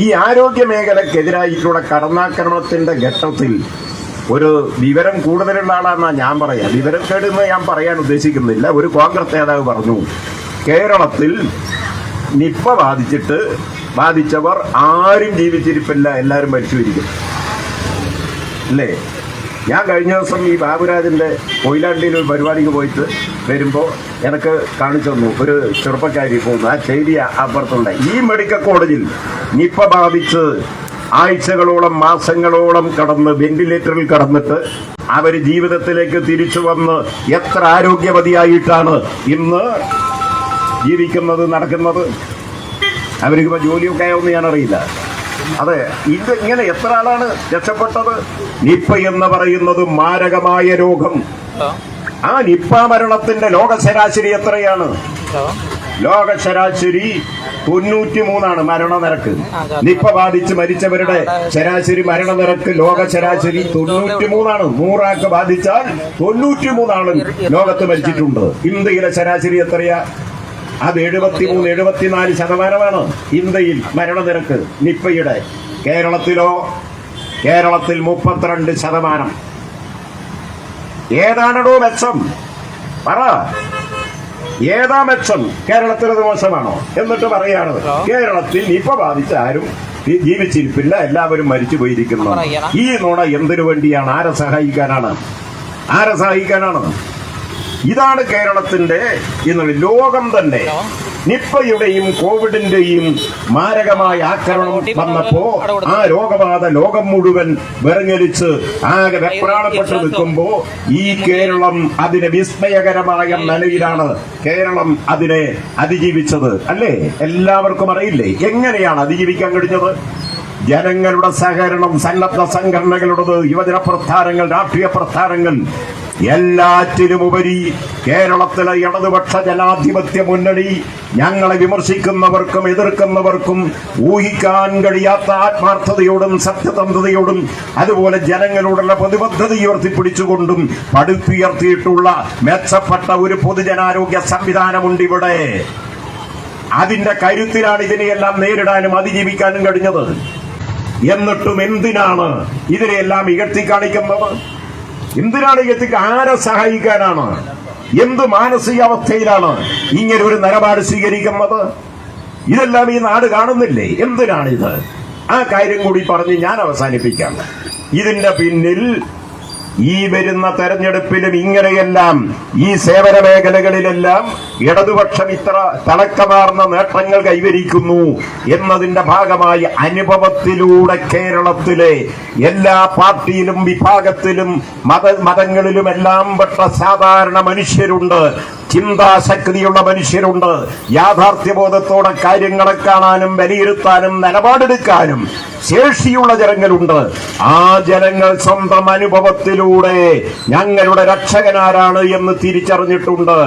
ഈ ആരോഗ്യ മേഖലക്കെതിരായിട്ടുള്ള കടന്നാക്രമണത്തിന്റെ ഘട്ടത്തിൽ ഒരു വിവരം കൂടുതലുള്ള ആളാണെന്നാ ഞാൻ പറയാം. വിവരം കേടുന്ന ഞാൻ പറയാൻ ഉദ്ദേശിക്കുന്നില്ല. ഒരു കോൺഗ്രസ് നേതാവ് പറഞ്ഞു കേരളത്തിൽ നിപ്പ ബാധിച്ചിട്ട് ബാധിച്ചവർ ആരും ജീവിച്ചിരിപ്പില്ല. എല്ലാവരും മരിച്ചുവിരിക്കും അല്ലേ? ഞാൻ കഴിഞ്ഞ ദിവസം ഈ ബാബുരാജിന്റെ കൊയിലാണ്ടിയിൽ ഒരു പരിപാടിക്ക് പോയിട്ട് വരുമ്പോൾ എനിക്ക് കാണിച്ചു തന്നു. ഒരു ചെറുപ്പക്കാരി പോകുന്നു. ആ ചെയ്തി അപ്പുറത്തുണ്ട് ഈ മെഡിക്കൽ കോളേജിൽ നിപ്പ ബാധിച്ച് ആഴ്ചകളോളം മാസങ്ങളോളം കടന്ന് വെന്റിലേറ്ററിൽ കടന്നിട്ട് അവർ ജീവിതത്തിലേക്ക് തിരിച്ചു വന്ന് എത്ര ആരോഗ്യവതിയായിട്ടാണ് ഇന്ന് ജീവിക്കുന്നത് നടക്കുന്നത്? അവർക്ക് ഇപ്പൊ ജോലിയൊക്കെ ആവുമെന്ന് ഞാൻ അറിയില്ല അതെ ഇത് ഇങ്ങനെ എത്ര ആളാണ് രക്ഷപ്പെട്ടത്? നിപ്പ എന്ന് പറയുന്നത് മാരകമായ രോഗം. ആ. നിപ്പ മരണത്തിന്റെ ലോക ശരാശരി എത്രയാണ് ലോക ശരാശരി തൊണ്ണൂറ്റി മൂന്നാണ് മരണനിരക്ക് നിപ്പ ബാധിച്ച് മരിച്ചവരുടെ ശരാശരി മരണനിരക്ക് ലോക ശരാശരി തൊണ്ണൂറ്റി മൂന്നാണ് നൂറാക്ക് ബാധിച്ചാൽ തൊണ്ണൂറ്റി മൂന്നാണ് ലോകത്ത് മരിച്ചിട്ടുണ്ട്. ഇന്ത്യയിലെ ശരാശരി എത്രയാ? അത് എഴുപത്തിമൂന്ന് എഴുപത്തിനാല് ശതമാനമാണ് ഇന്ത്യയിൽ മരണനിരക്ക് നിപ്പയുടെ. കേരളത്തിലോ കേരളത്തിൽ മുപ്പത്തിരണ്ട് ശതമാനം. ഏതാണോ മെച്ചം? പറ. ഏതാ മെച്ചം? കേരളത്തിലത് മോശമാണോ? എന്നിട്ട് പറയാണ് കേരളത്തിൽ നിപ്പ ബാധിച്ച ആരും ജീവിച്ചിരിപ്പില്ല എല്ലാവരും മരിച്ചു പോയിരിക്കുന്നു ഈ നുണ എന്തിനു വേണ്ടിയാണ്? ആരെ സഹായിക്കാനാണ്? ആരെ സഹായിക്കാനാണ്? ഇതാണ് കേരളത്തിന്റെ ഇന്ന് ലോകം തന്നെ നിപ്പയുടെയും കോവിഡിന്റെയും മാരകമായ ആക്രമണം വന്നപ്പോ ആ രോഗബാധ ലോകം മുഴുവൻ വിറങ്ങലിച്ച് ആകെ വെപ്രാളപ്പെട്ട് നിൽക്കുമ്പോ ഈ കേരളം അതിനെ വിസ്മയകരമായ നിലയിലാണ് കേരളം അതിനെ അതിജീവിച്ചത്. അല്ലേ? എല്ലാവർക്കും അറിയില്ലേ? എങ്ങനെയാണ് അതിജീവിക്കാൻ കഴിഞ്ഞത്? ജനങ്ങളുടെ സഹകരണം സന്നദ്ധ സംഘടനകളുടേത് യുവജന പ്രസ്ഥാനങ്ങൾ രാഷ്ട്രീയ പ്രസ്ഥാനങ്ങൾ എല്ലാറ്റിനുമുപരി കേരളത്തിലെ ഇടതുപക്ഷ ജനാധിപത്യ മുന്നണി ഞങ്ങളെ വിമർശിക്കുന്നവർക്കും എതിർക്കുന്നവർക്കും ഊഹിക്കാൻ കഴിയാത്ത ആത്മാർത്ഥതയോടും സത്യതന്ത്രതയോടും അതുപോലെ ജനങ്ങളോടുള്ള പ്രതിബദ്ധത ഉയർത്തിപ്പിടിച്ചുകൊണ്ടും പടുത്തുയർത്തിയിട്ടുള്ള മെച്ചപ്പെട്ട ഒരു പൊതുജനാരോഗ്യ സംവിധാനമുണ്ട് ഇവിടെ. അതിന്റെ കരുത്തിലാണ് ഇതിനെയെല്ലാം നേരിടാനും അതിജീവിക്കാനും കഴിഞ്ഞത്. എന്നിട്ടും എന്തിനാണ് ഇതിനെയെല്ലാം ഇകഴ്ത്തി കാണിക്കുന്നത് എന്തിനാണ് ഇകഴ്ത്തി ആരെ സഹായിക്കാനാണ്? എന്ത് മാനസികാവസ്ഥയിലാണ് ഇങ്ങനെ ഒരു നിലപാട് സ്വീകരിക്കുന്നത്? ഇതെല്ലാം ഈ നാട് കാണുന്നില്ലേ? എന്തിനാണിത്? ആ കാര്യം കൂടി പറഞ്ഞ് ഞാൻ അവസാനിപ്പിക്കാം. ഇതിന്റെ പിന്നിൽ ഈ വരുന്ന തെരഞ്ഞെടുപ്പിലും ഇങ്ങനെയെല്ലാം ഈ സേവന മേഖലകളിലെല്ലാം ഇടതുപക്ഷം ഇത്ര തലക്കമാർന്ന നേട്ടങ്ങൾ കൈവരിക്കുന്നു എന്നതിന്റെ ഭാഗമായി അനുഭവത്തിലൂടെ കേരളത്തിലെ എല്ലാ പാർട്ടിയിലും വിഭാഗത്തിലും മത മതങ്ങളിലുമെല്ലാം പെട്ട സാധാരണ മനുഷ്യരുണ്ട്. ചിന്താശക്തിയുള്ള മനുഷ്യരുണ്ട്. യാഥാർത്ഥ്യബോധത്തോടെ കാര്യങ്ങളെ കാണാനും വിലയിരുത്താനും നിലപാടെടുക്കാനും ശേഷിയുള്ള ജനങ്ങളുണ്ട്. ആ ജനങ്ങൾ സ്വന്തം അനുഭവത്തിലൂടെ ഞങ്ങളുടെ രക്ഷകനാരാണ് എന്ന് തിരിച്ചറിഞ്ഞിട്ടുണ്ട്.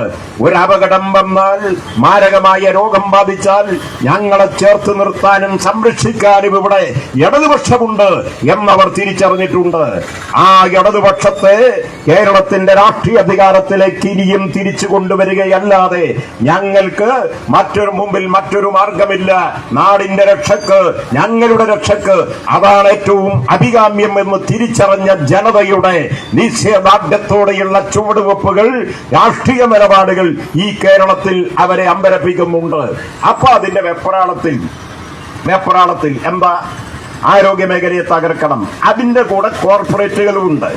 ഒരു അപകടം വന്നാൽ മാരകമായ രോഗം ബാധിച്ചാൽ ഞങ്ങളെ ചേർത്ത് നിർത്താനും സംരക്ഷിക്കാനും ഇവിടെ ഇടതുപക്ഷമുണ്ട് എന്നവർ തിരിച്ചറിഞ്ഞിട്ടുണ്ട്. ആ ഇടതുപക്ഷത്തെ കേരളത്തിന്റെ രാഷ്ട്രീയ അധികാരത്തിലേക്ക് ഇനിയും തിരിച്ചു കൊണ്ടുവരികയല്ലാതെ ഞങ്ങൾക്ക് മറ്റൊരു മുമ്പിൽ മറ്റൊരു മാർഗമില്ല. നാടിന്റെ രക്ഷക്ക് ഞങ്ങളുടെ രക്ഷക്ക് അതാണ് ഏറ്റവും അഭികാമ്യം എന്ന് തിരിച്ചറിഞ്ഞ ജനതയുടെ നിശ്ചയദാർഢ്യത്തോടെയുള്ള ചുവടുവെപ്പുകൾ രാഷ്ട്രീയ നിലപാടുകൾ ഈ കേരളത്തിൽ അവരെ അമ്പരപ്പിക്കുന്നുണ്ട്. അപ്പൊ അതിന്റെ വെപ്രാളത്തിൽ വെപ്രാളത്തിൽ എന്താ? ആരോഗ്യ മേഖലയെ തകർക്കണം. അതിന്റെ കൂടെ കോർപ്പറേറ്റുകളും ഉണ്ട്.